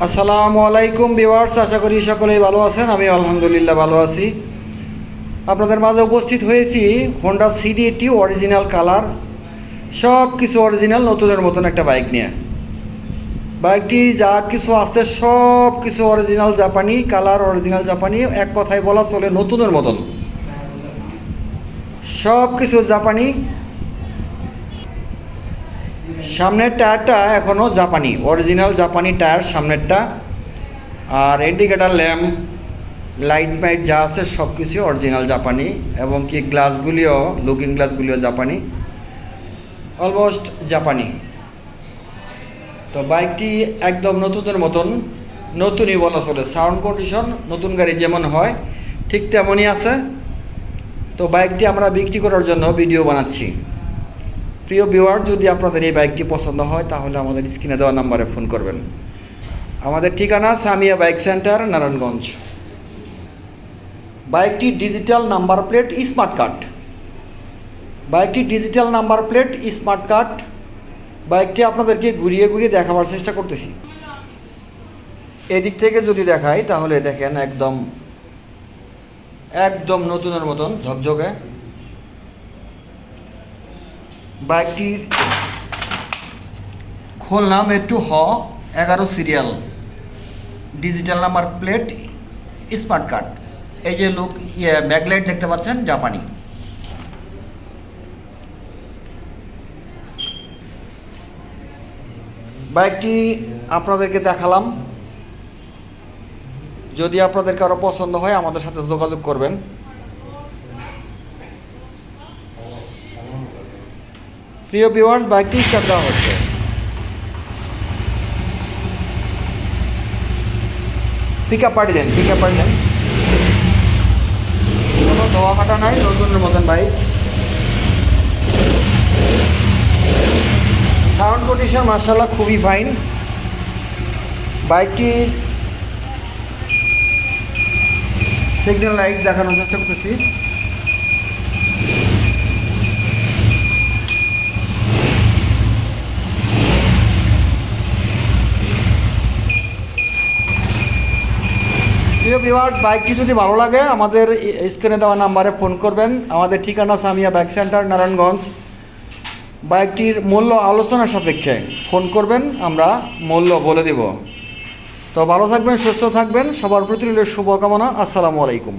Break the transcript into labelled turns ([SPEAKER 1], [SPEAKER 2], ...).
[SPEAKER 1] আসসালামু আলাইকুম বিওয়ার্স আশা করি সকলেই ভালো আছেন। আমি আলহামদুলিল্লাহ ভালো আছি। আপনাদের মাঝে উপস্থিত হয়েছি Honda CD eighty original colour সব কিছু অরিজিনাল নতুনের মতন একটা বাইক নিয়ে। বাইকটি যা কিছু আছে সব কিছু অরিজিনাল জাপানি কালার অরিজিনাল জাপানি, এক কথায় বলা চলে নতুনের মতন। সব কিছু জাপানি সামনের টায়ারটা এখনও জাপানি অরিজিনাল জাপানি টায়ার সামনেরটা। আর ইন্ডিকেটার ল্যাম্প লাইট মাইট যা আছে সব কিছু অরিজিনাল জাপানি এবং কি গ্লাসগুলিও লুকিং গ্লাসগুলিও জাপানি অলমোস্ট জাপানি। তো বাইকটি একদম নতুনের মতন, নতুনই বলা চলে। সাউন্ড কন্ডিশন নতুন গাড়ি যেমন হয়, ঠিক তেমনই আছে। তো বাইকটি আমরা বিক্রি করার জন্য ভিডিও বানাচ্ছি। প্রিয় ভিউয়ার যদি আপনাদের এই বাইকটি পছন্দ হয়, তাহলে আমাদের স্ক্রিনে দেওয়া নাম্বারে ফোন করবেন। আমাদের ঠিকানা সামিয়া বাইক সেন্টার নারায়ণগঞ্জ। বাইকটি digital number plate smart card বাইকটি digital number plate smart card বাইকটি আপনাদেরকে ঘুরিয়ে ঘুরিয়ে দেখাবার চেষ্টা করতেছি। এদিক থেকে যদি দেখাই, তাহলে দেখেন একদম একদম নতুনের মতন ঝকঝকে। বাইকটির খুলনা মেট্রো হ এগারো serial digital number plate smart card এই যে লোক ইয়ে ব্যাকলাইট দেখতে পাচ্ছেন, জাপানি। বাইকটি আপনাদেরকে দেখালাম। যদি আপনাদের কারও পছন্দ হয়, আমাদের সাথে যোগাযোগ করবেন। প্রিয় ভিউয়ার্স বাইকটি স্টার্ট দেওয়া হচ্ছে। পিক আপ পাঠিয়ে দেন পিক আপ পাঠিয়ে দেন। কোনো ধোয়া কাটা নাই নতুনের মতন বাইক সাউন্ড কন্ডিশন মার্শাল্লাহ খুবই ফাইন বাইকটির সিগন্যাল লাইট দেখানোর চেষ্টা করতেছি। প্রিয় বিভাগ বাইকটি যদি ভালো লাগে, আমাদের স্ক্রিনে দেওয়া নাম্বারে ফোন করবেন। আমাদের ঠিকানা সামিয়া বাইক সেন্টার নারায়ণগঞ্জ। বাইকটির মূল্য আলোচনা সাপেক্ষে ফোন করবেন, আমরা মূল্য বলে দেব। তো ভালো থাকবেন, সুস্থ থাকবেন, সবার প্রতি শুভকামনা, আসসালামু আলাইকুম।